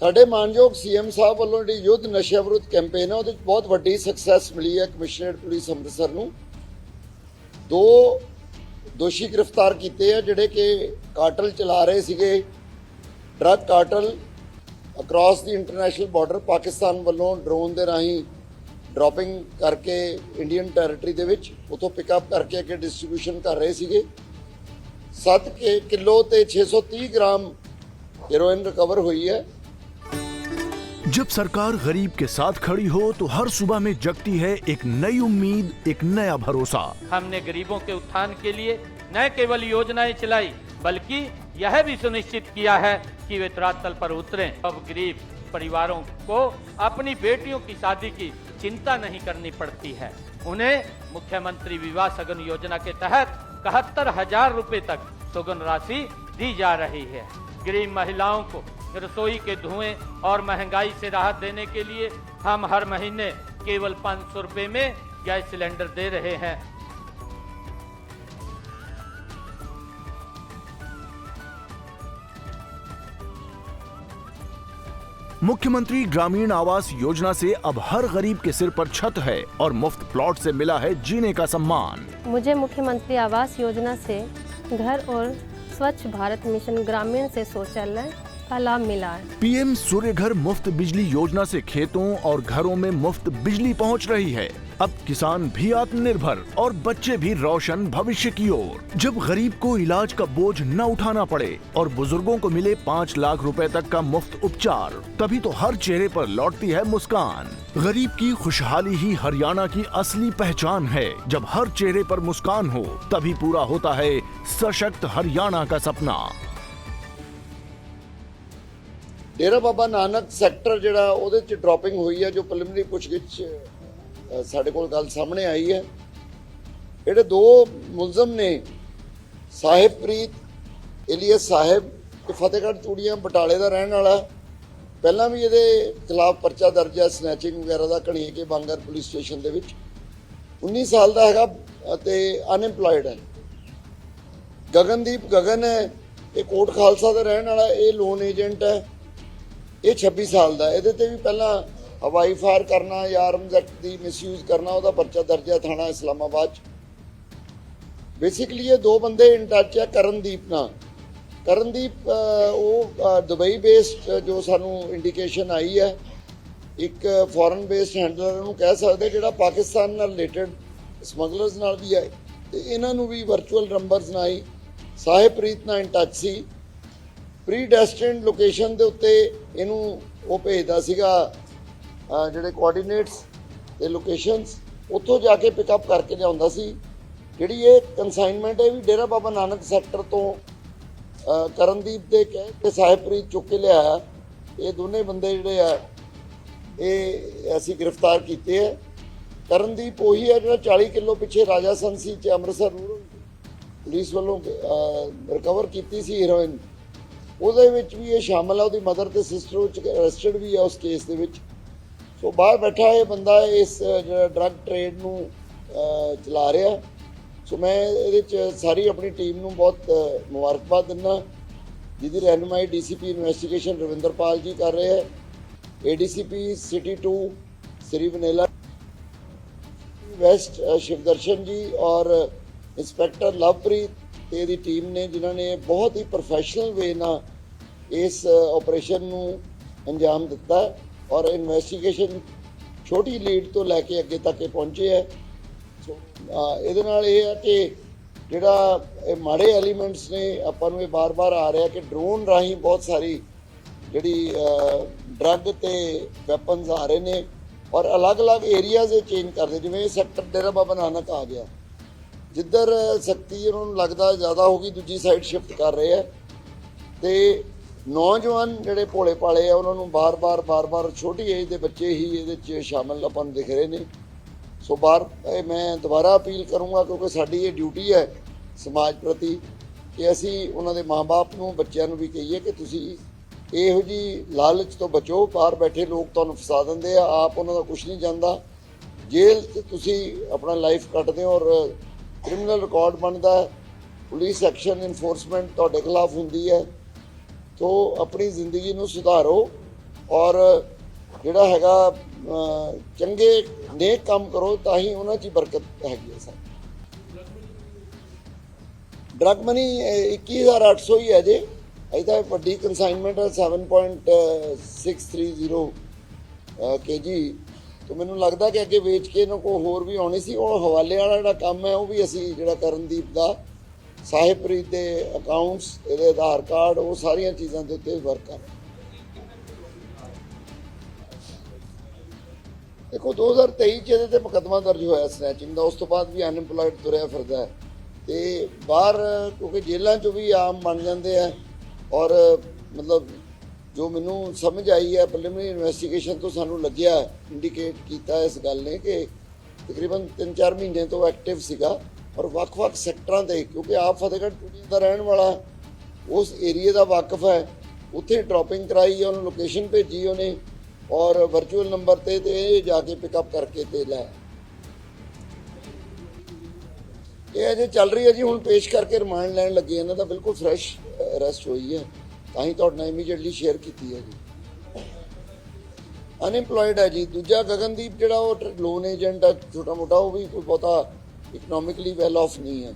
ਸਾਡੇ ਮਾਨਯੋਗ ਸੀਐਮ ਸਾਹਿਬ ਵੱਲੋਂ ਜਿਹੜੀ ਯੁੱਧ ਨਸ਼ਾ ਵਿਰੁੱਧ ਕੈਂਪੇਨ ਹੈ, ਉਹਦੇ ਵਿੱਚ ਬਹੁਤ ਵੱਡੀ ਸਕਸੈਸ ਮਿਲੀ ਹੈ ਕਮਿਸ਼ਨਰੇਟ ਪੁਲਿਸ ਅੰਮ੍ਰਿਤਸਰ ਨੂੰ। ਦੋ ਦੋਸ਼ੀ ਗ੍ਰਿਫਤਾਰ ਕੀਤੇ ਆ, ਜਿਹੜੇ ਕਿ ਕਾਟਲ ਚਲਾ ਰਹੇ ਸੀਗੇ। Drug cartel across the international border Pakistan ਵੱਲੋਂ ਡਰੋਨ ਦੇ ਰਾਹੀਂ ਡ੍ਰੌਪਿੰਗ ਕਰਕੇ ਇੰਡੀਅਨ ਟੈਰੀਟਰੀ ਦੇ ਵਿੱਚ ਉਥੋਂ ਪਿਕਅਪ ਕਰਕੇ ਅੱਗੇ ਡਿਸਟ੍ਰੀਬਿਊਸ਼ਨ ਕਰ ਰਹੇ ਸੀਗੇ। 7 ਕਿਲੋ ਤੇ 630 ਗ੍ਰਾਮ ਹੀਰੋਇਨ ਰਿਕਵਰ ਹੋਈ ਹੈ। जब सरकार गरीब के साथ खड़ी हो तो हर सुबह में जगती है एक नई उम्मीद, एक नया भरोसा। हमने गरीबों के उत्थान के लिए न केवल योजनाएँ चलाई, बल्कि यह भी सुनिश्चित किया है कि वे धरातल पर उतरें। अब गरीब परिवारों को अपनी बेटियों की शादी की चिंता नहीं करनी पड़ती है। उन्हें मुख्यमंत्री विवाह सगन योजना के तहत इकहत्तर हज़ार रूपए तक सुगन राशि दी जा रही है। गरीब महिलाओं को रसोई के धुएँ और महँगाई से राहत देने के लिए हम हर महीने केवल पाँच सौ रुपए में गैस सिलेंडर दे रहे हैं। मुख्यमंत्री ग्रामीण आवास योजना से अब हर गरीब के सिर पर छत है और मुफ़्त प्लॉट से मिला है जीने का सम्मान। मुझे मुख्यमंत्री आवास योजना से घर और स्वच्छ भारत मिशन ग्रामीण से शौचालय का लाभ मिला है। पीएम सूर्य घर मुफ़्त बिजली योजना से खेतों और घरों में मुफ़्त बिजली पहुँच रही है। अब किसान भी आत्मनिर्भर और बच्चे भी रोशन भविष्य की ओर। जब गरीब को इलाज का बोझ न उठाना पड़े और बुज़ुर्गों को मिले पाँच लाख रुपए तक का मुफ़्त उपचार, तभी तो हर चेहरे पर लौटती है मुस्कान। गरीब की खुशहाली ही हरियाणा की असली पहचान है। जब हर चेहरे पर मुस्कान हो, तभी पूरा होता है सशक्त हरियाणा का सपना। ਡੇਰਾ ਬਾਬਾ ਨਾਨਕ ਸੈਕਟਰ ਜਿਹੜਾ ਉਹਦੇ ਚ ਡ੍ਰੌਪਿੰਗ ਹੋਈ ਹੈ ਜੋ ਪ੍ਰੀਲਿਮਿਨਰੀ ਪੁੱਛਗਿੱਛ ਸਾਡੇ ਕੋਲ ਗੱਲ ਸਾਹਮਣੇ ਆਈ ਹੈ। ਜਿਹੜੇ ਦੋ ਮੁਲਜ਼ਮ ਨੇ ਸਾਹਿਬਪ੍ਰੀਤ ਇਲੀਅਸ ਸਾਹਿਬ ਤੇ ਫਤਿਹਗੜ੍ਹ ਚੂੜੀਆਂ ਬਟਾਲੇ ਦਾ ਰਹਿਣ ਵਾਲਾ। ਪਹਿਲਾਂ ਵੀ ਇਹਦੇ ਖਿਲਾਫ ਪਰਚਾ ਦਰਜ ਹੈ ਸਨੈਚਿੰਗ ਵਗੈਰਾ ਦਾ ਕਣੀਕੇ ਬਾਂਗਰ ਪੁਲਿਸ ਸਟੇਸ਼ਨ ਦੇ ਵਿੱਚ। 19 ਸਾਲ ਦਾ ਹੈਗਾ ਅਤੇ ਅਨਐਮਪਲੋਇਡ ਹੈ। ਗਗਨਦੀਪ ਗਗਨ ਹੈ, ਇਹ ਕੋਟ ਖਾਲਸਾ ਦਾ ਰਹਿਣ ਵਾਲਾ, ਇਹ ਲੋਨ ਏਜੰਟ ਹੈ। ਇਹ 26 ਸਾਲ ਦਾ, ਇਹਦੇ ਤੇ ਵੀ ਪਹਿਲਾਂ ਹਵਾਈ ਫਾਇਰ ਕਰਨਾ ਜਾਂ ਆਰਮਜ਼ ਐਕਟ ਦੀ ਮਿਸਯੂਜ਼ ਕਰਨਾ, ਉਹਦਾ ਪਰਚਾ ਦਰਜ ਹੈ ਥਾਣਾ ਇਸਲਾਮਾਬਾਦ ਚ। ਬੇਸਿਕਲੀ ਇਹ ਦੋ ਬੰਦੇ ਇਨ ਟੱਚ ਹੈ ਕਰਨਦੀਪ ਨਾਲ। ਕਰਨਦੀਪ ਉਹ ਦੁਬਈ ਬੇਸਡ ਜੋ ਸਾਨੂੰ ਇੰਡੀਕੇਸ਼ਨ ਆਈ ਹੈ, ਇੱਕ ਫੋਰਨ ਬੇਸਡ ਹੈਂਡਲਰ ਨੂੰ ਕਹਿ ਸਕਦੇ, ਜਿਹੜਾ ਪਾਕਿਸਤਾਨ ਨਾਲ ਰਿਲੇਟਡ ਸਮਗਲਰਸ ਨਾਲ ਵੀ ਹੈ ਤੇ ਇਹਨਾਂ ਨੂੰ ਵੀ ਵਰਚੁਅਲ ਨੰਬਰਸ ਨਾਲ ਹੀ ਸਾਹਿਬਪ੍ਰੀਤ ਨਾਲ ਇਨ ਟੱਚ ਸੀ। ਪ੍ਰੀ ਡੈਸਟਿਨਡ ਲੋਕੇਸ਼ਨ ਦੇ ਉੱਤੇ ਇਹਨੂੰ ਉਹ ਭੇਜਦਾ ਸੀਗਾ ਜਿਹੜੇ ਕੋਆਰਡੀਨੇਟਸ ਤੇ ਲੋਕੇਸ਼ਨਸ ਉੱਥੋਂ ਜਾ ਕੇ ਪਿਕਅਪ ਕਰਕੇ ਲਿਆਉਂਦਾ ਸੀ। ਜਿਹੜੀ ਇਹ ਕਨਸਾਈਨਮੈਂਟ ਹੈ ਵੀ ਡੇਰਾ ਬਾਬਾ ਨਾਨਕ ਸੈਕਟਰ ਤੋਂ ਕਰਨਦੀਪ ਦੇ ਕਹਿ ਤੇ ਸਾਹਿਬਪ੍ਰੀਤ ਚੁੱਕ ਕੇ ਲਿਆਇਆ। ਇਹ ਦੋਨੇ ਬੰਦੇ ਜਿਹੜੇ ਆ, ਇਹ ਅਸੀਂ ਗ੍ਰਿਫਤਾਰ ਕੀਤੇ ਹੈ ਕਰਨਦੀਪ ਉਹੀ ਹੈ ਜਿਹੜਾ 40 ਕਿਲੋ ਪਿੱਛੇ ਰਾਜਾ ਸੰਸੀ ਚ ਅੰਮ੍ਰਿਤਸਰ ਰੂਰਲ ਪੁਲਿਸ ਵੱਲੋਂ ਰਿਕਵਰ ਕੀਤੀ ਸੀ ਹੀਰੋਇਨ ਉਹਦੇ ਵਿੱਚ ਵੀ ਇਹ ਸ਼ਾਮਲ ਆ, ਉਹਦੀ ਮਦਰ ਤੇ ਸਿਸਟਰ ਉਹ ਅਰੈਸਟਡ ਵੀ ਆ ਉਸ ਕੇਸ ਦੇ ਵਿੱਚ। ਸੋ ਬਾਹਰ ਬੈਠਾ ਇਹ ਬੰਦਾ ਇਸ ਜਿਹੜਾ ਡਰੱਗ ਟ੍ਰੇਡ ਨੂੰ ਚਲਾ ਰਿਹਾ। ਸੋ ਮੈਂ ਇਹਦੇ ਚ ਸਾਰੀ ਆਪਣੀ ਟੀਮ ਨੂੰ ਬਹੁਤ ਮੁਬਾਰਕਬਾਦ ਦਿੰਦਾ। ਜਿਹਦੀ ਰਹਿਨੁਮਾਈ ਡੀਸੀਪੀ ਇਨਵੈਸਟੀਗੇਸ਼ਨ ਰਵਿੰਦਰਪਾਲ ਜੀ ਕਰ ਰਹੇ ਹੈ। ਏਡੀਸੀਪੀ ਸਿਟੀ 2 ਸ੍ਰੀ ਵਨੇਲਾ ਵੈਸਟ ਸ਼ਿਵਦਰਸ਼ਨ ਜੀ ਔਰ ਇੰਸਪੈਕਟਰ ਲਵਪ੍ਰੀਤ ਤੇ ਇਹਦੀ ਟੀਮ ਨੇ, ਜਿਨ੍ਹਾਂ ਨੇ ਬਹੁਤ ਹੀ ਪ੍ਰੋਫੈਸ਼ਨਲ ਵੇ ਨਾਲ ਇਸ ਆਪਰੇਸ਼ਨ ਨੂੰ ਅੰਜਾਮ ਦਿੱਤਾ ਔਰ ਇਨਵੈਸਟੀਗੇਸ਼ਨ ਛੋਟੀ ਲੀਡ ਤੋਂ ਲੈ ਕੇ ਅੱਗੇ ਤੱਕ ਪਹੁੰਚੇ ਹੈ। ਇਹਦੇ ਨਾਲ ਇਹ ਹੈ ਕਿ ਜਿਹੜਾ ਇਹ ਮਾੜੇ ਐਲੀਮੈਂਟਸ ਨੇ, ਆਪਾਂ ਨੂੰ ਇਹ ਬਾਰ-ਬਾਰ ਆ ਰਿਹਾ ਕਿ ਡਰੋਨ ਰਾਹੀਂ ਬਹੁਤ ਸਾਰੀ ਜਿਹੜੀ ਡਰੱਗ ਤੇ ਵੈਪਨਸ ਆ ਰਹੇ ਨੇ ਔਰ ਅਲੱਗ-ਅਲੱਗ ਏਰੀਆਜ਼ ਇਹ ਚੇਂਜ ਕਰਦੇ ਜਿਵੇਂ ਇਹ ਸੈਕਟਰ ਡੇਰਾ ਬਾਬਾ ਨਾਨਕ ਆ ਗਿਆ। ਜਿੱਧਰ ਸਖਤੀ ਉਹਨਾਂ ਨੂੰ ਲੱਗਦਾ ਜ਼ਿਆਦਾ ਹੋ ਗਈ ਦੂਜੀ ਸਾਈਡ ਸ਼ਿਫਟ ਕਰ ਰਹੇ ਆ। ਤੇ ਨੌਜਵਾਨ ਜਿਹੜੇ ਭੋਲੇ ਭਾਲੇ ਆ, ਉਹਨਾਂ ਨੂੰ ਬਾਰ-ਬਾਰ ਬਾਰ-ਬਾਰ ਛੋਟੀ ਏਜ ਦੇ ਬੱਚੇ ਹੀ ਇਹਦੇ 'ਚ ਸ਼ਾਮਲ ਆਪਾਂ ਨੂੰ ਦਿਖ ਰਹੇ ਨੇ। ਸੋ ਬਾਰ ਇਹ ਮੈਂ ਦੁਬਾਰਾ ਅਪੀਲ ਕਰੂੰਗਾ, ਕਿਉਂਕਿ ਸਾਡੀ ਇਹ ਡਿਊਟੀ ਹੈ ਸਮਾਜ ਪ੍ਰਤੀ, ਕਿ ਅਸੀਂ ਉਹਨਾਂ ਦੇ ਮਾਪੇ ਨੂੰ, ਬੱਚਿਆਂ ਨੂੰ ਵੀ ਕਹੀਏ ਕਿ ਤੁਸੀਂ ਇਹੋ ਜੀ ਲਾਲਚ ਤੋਂ ਬਚੋ, ਬਾਹਰ ਬੈਠੇ ਲੋਕ ਤੁਹਾਨੂੰ ਫਸਾ ਦਿੰਦੇ ਆ, ਆਪ ਉਹਨਾਂ ਦਾ ਕੁਝ ਨਹੀਂ ਜਾਂਦਾ ਜੇਲ੍ਹ 'ਚ ਤੁਸੀਂ ਆਪਣਾ ਲਾਈਫ ਕੱਟਦੇ ਹੋ ਔਰ ਕ੍ਰਿਮੀਨਲ ਰਿਕਾਰਡ ਬਣਦਾ ਹੈ, ਪੁਲਿਸ ਐਕਸ਼ਨ ਇਨਫੋਰਸਮੈਂਟ ਤੁਹਾਡੇ ਖਿਲਾਫ ਹੁੰਦੀ ਹੈ, ਤੋਂ ਆਪਣੀ ਜ਼ਿੰਦਗੀ ਨੂੰ ਸੁਧਾਰੋ ਔਰ ਜਿਹੜਾ ਹੈਗਾ ਚੰਗੇ ਨੇਕ ਕੰਮ ਕਰੋ, ਤਾਂ ਹੀ ਉਹਨਾਂ 'ਚ ਹੀ ਬਰਕਤ ਹੈਗੀ ਹੈ ਸਰ। ਡਰਗ ਮਨੀ 21800 ਹੀ ਹੈ ਜੇ। ਅਜੇ ਤਾਂ ਵੱਡੀ ਕਨਸਾਈਨਮੈਂਟ ਹੈ 7.630 ਕੇਜੀ ਤੋਂ ਮੈਨੂੰ ਲੱਗਦਾ ਕਿ ਅੱਗੇ ਵੇਚ ਕੇ ਇਹਨਾਂ ਕੋ ਹੋਰ ਵੀ ਆਉਣੀ ਸੀ। ਉਹ ਹਵਾਲੇ ਵਾਲਾ ਜਿਹੜਾ ਕੰਮ ਹੈ, ਉਹ ਵੀ ਅਸੀਂ ਜਿਹੜਾ ਕਰਨਦੀਪ ਦਾ, ਸਾਹਿਬਪ੍ਰੀਤ ਦੇ ਅਕਾਊਂਟਸ ਇਹਦੇ ਆਧਾਰ ਕਾਰਡ, ਉਹ ਸਾਰੀਆਂ ਚੀਜ਼ਾਂ ਦੇ ਉੱਤੇ ਵਰਕ ਕਰ ਦੇਖੋ 2023 ਚ ਇਹਦੇ ਤੇ ਮੁਕੱਦਮਾ ਦਰਜ ਹੋਇਆ ਸਨੈਚਿੰਗ ਦਾ। ਉਸ ਤੋਂ ਬਾਅਦ ਵੀ ਅਨਇੰਪਲੋਇਡ ਤੁਰਿਆ ਫਿਰਦਾ ਹੈ। ਤੇ ਬਾਹਰ, ਕਿਉਂਕਿ ਜੇਲ੍ਹਾਂ ਚੋਂ ਵੀ ਆਮ ਬਣ ਜਾਂਦੇ ਆ ਔਰ ਮਤਲਬ ਜੋ ਮੈਨੂੰ ਸਮਝ ਆਈ ਹੈ ਪ੍ਰੀਲਿਮਿਨਰੀ ਇਨਵੈਸਟੀਗੇਸ਼ਨ ਤੋਂ ਸਾਨੂੰ ਲੱਗਿਆ ਇੰਡੀਕੇਟ ਕੀਤਾ ਇਸ ਗੱਲ ਨੇ ਕਿ ਤਕਰੀਬਨ 3-4 ਮਹੀਨੇ ਤੋਂ ਐਕਟਿਵ ਸੀਗਾ ਔਰ ਵੱਖ-ਵੱਖ ਸੈਕਟਰਾਂ ਤੇ ਕਿਉਂਕਿ ਆਪ ਫਤਿਹਗੜ੍ਹ ਟੂਡੀ ਦਾ ਰਹਿਣ ਵਾਲਾ, ਉਸ ਏਰੀਆ ਦਾ ਵਾਕਿਫ ਹੈ। ਉੱਥੇ ਡ੍ਰੌਪਿੰਗ ਕਰਾਈ ਉਹਨੂੰ ਲੋਕੇਸ਼ਨ ਭੇਜੀ ਉਹਨੇ ਔਰ ਵਰਚੁਅਲ ਨੰਬਰ ਤੇ ਤੇ ਇਹ ਜਾ ਕੇ ਪਿਕਅਪ ਕਰਕੇ ਤੇ ਲੈ ਇਹ ਅਜੇ ਚੱਲ ਰਹੀ ਹੈ ਜੀ, ਹੁਣ ਪੇਸ਼ ਕਰਕੇ ਰਿਮਾਂਡ ਲੈਣ ਲੱਗੇ ਇਹਨਾਂ ਦਾ ਬਿਲਕੁਲ ਫਰੈਸ਼ ਅਰੈਸਟ ਹੋਈ ਹੈ। ਤਾਂ ਹੀ ਤੁਹਾਡੇ ਨਾਲ ਇਮੀਡੀਏਟਲੀ ਸ਼ੇਅਰ ਕੀਤੀ ਹੈ ਜੀ। ਅਨਇੰਪਲੋਇਡ ਹੈ ਜੀ। ਦੂਜਾ ਗਗਨਦੀਪ ਜਿਹੜਾ ਉਹ ਲੋਨ ਏਜੰਟ ਹੈ ਛੋਟਾ ਮੋਟਾ ਉਹ ਵੀ ਕੋਈ ਬਹੁਤਾ ਇਕਨੋਮਿਕਲੀ ਵੈਲ ਆਫ ਨਹੀਂ ਹੈ।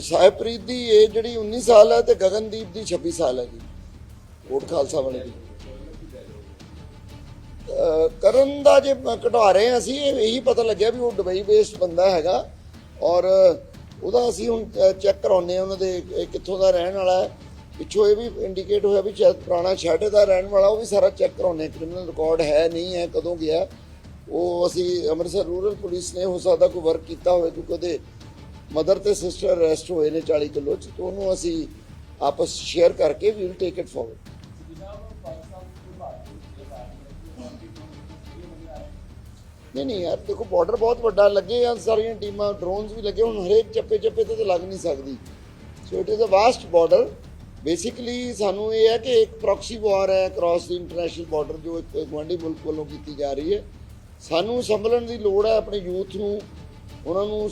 ਸਾਹਿਬਪ੍ਰੀਤ ਦੀ ਏਜ ਜਿਹੜੀ 19 ਸਾਲ ਹੈ ਤੇ ਗਗਨਦੀਪ ਦੀ 26 ਸਾਲ ਹੈ ਜੀ। ਕੋਟ ਖਾਲਸਾ ਵਾਲੇ ਦੀ। ਕਰਨ ਦਾ ਜੇ ਘਟਾ ਰਹੇ ਅਸੀਂ, ਇਹੀ ਪਤਾ ਲੱਗਿਆ ਵੀ ਉਹ ਦੁਬਈ ਬੇਸਡ ਬੰਦਾ ਹੈਗਾ। ਔਰ ਉਹਦਾ ਅਸੀਂ ਹੁਣ ਚੈੱਕ ਕਰਾਉਨੇ ਆ ਉਹਨਾਂ ਦੇ ਕਿੱਥੋਂ ਦਾ ਰਹਿਣ ਵਾਲਾ ਹੈ। ਪਿੱਛੋਂ ਇਹ ਵੀ ਇੰਡੀਕੇਟ ਹੋਇਆ ਵੀ ਸ਼ਾਇਦ ਪੁਰਾਣਾ ਛਾਟੇ ਦਾ ਰਹਿਣ ਵਾਲਾ, ਉਹ ਵੀ ਸਾਰਾ ਚੈੱਕ ਕਰਾਉਨੇ ਕ੍ਰਿਮੀਨਲ ਰਿਕਾਰਡ ਹੈ ਨਹੀਂ ਹੈ, ਕਦੋਂ ਗਿਆ। ਉਹ ਅਸੀਂ ਅੰਮ੍ਰਿਤਸਰ ਰੂਰਲ ਪੁਲਿਸ ਨੇ ਹੋ ਸਕਦਾ ਕੋਈ ਵਰਕ ਕੀਤਾ ਹੋਵੇ, ਕਿਉਂਕਿ ਉਹਦੇ ਮਦਰ ਤੇ ਸਿਸਟਰ ਅਰੈਸਟ ਹੋਏ ਨੇ 40 ਕਿਲੋ ਚ, ਤੋਂ ਉਹਨੂੰ ਅਸੀਂ ਆਪਸ ਸ਼ੇਅਰ ਕਰਕੇ we will take it forward ਨਹੀਂ ਨਹੀਂ ਯਾਰ, ਦੇਖੋ ਬਾਰਡਰ ਬਹੁਤ ਵੱਡਾ, ਲੱਗੇ ਆ ਸਾਰੀਆਂ ਟੀਮਾਂ ਡਰੋਨਸ ਵੀ ਲੱਗੇ, ਹੁਣ ਹਰੇਕ ਚੱਪੇ ਚੱਪੇ ਤੇ ਤਾਂ ਲੱਗ ਨਹੀਂ ਸਕਦੀ। So it is a vast border basically ਸਾਨੂੰ ਇਹ ਹੈ ਕਿ ਇੱਕ ਪ੍ਰੋਕਸੀ ਵਾਰ ਹੈ ਕ੍ਰਾਸ ਦੀ ਇੰਟਰਨੈਸ਼ਨਲ ਬਾਰਡਰ ਜੋ ਇੱਕ ਗਵਾਂਢੀ ਮੁਲਕ ਵੱਲੋਂ ਕੀਤੀ ਜਾ ਰਹੀ ਹੈ। ਸਾਨੂੰ ਸੰਭਲਣ ਦੀ ਲੋੜ ਹੈ ਆਪਣੇ ਯੂਥ ਨੂੰ, ਉਹਨਾਂ ਨੂੰ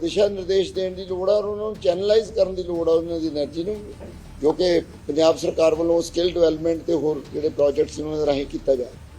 ਦਿਸ਼ਾ ਨਿਰਦੇਸ਼ ਦੇਣ ਦੀ ਲੋੜ ਹੈ ਔਰ ਉਹਨਾਂ ਨੂੰ ਚੈਨਲਾਈਜ਼ ਕਰਨ ਦੀ ਲੋੜ ਹੈ ਉਹਨਾਂ ਦੀ એનર્ਜੀ ਨੂੰ, ਜੋ ਕਿ ਪੰਜਾਬ ਸਰਕਾਰ ਵੱਲੋਂ ਸਕਿੱਲ ਡਿਵੈਲਪਮੈਂਟ ਤੇ ਹੋਰ ਜਿਹੜੇ ਪ੍ਰੋਜੈਕਟਸ ਉਹਨਾਂ ਦੇ ਰਾਹੀਂ ਕੀਤਾ ਜਾ ਰਿਹਾ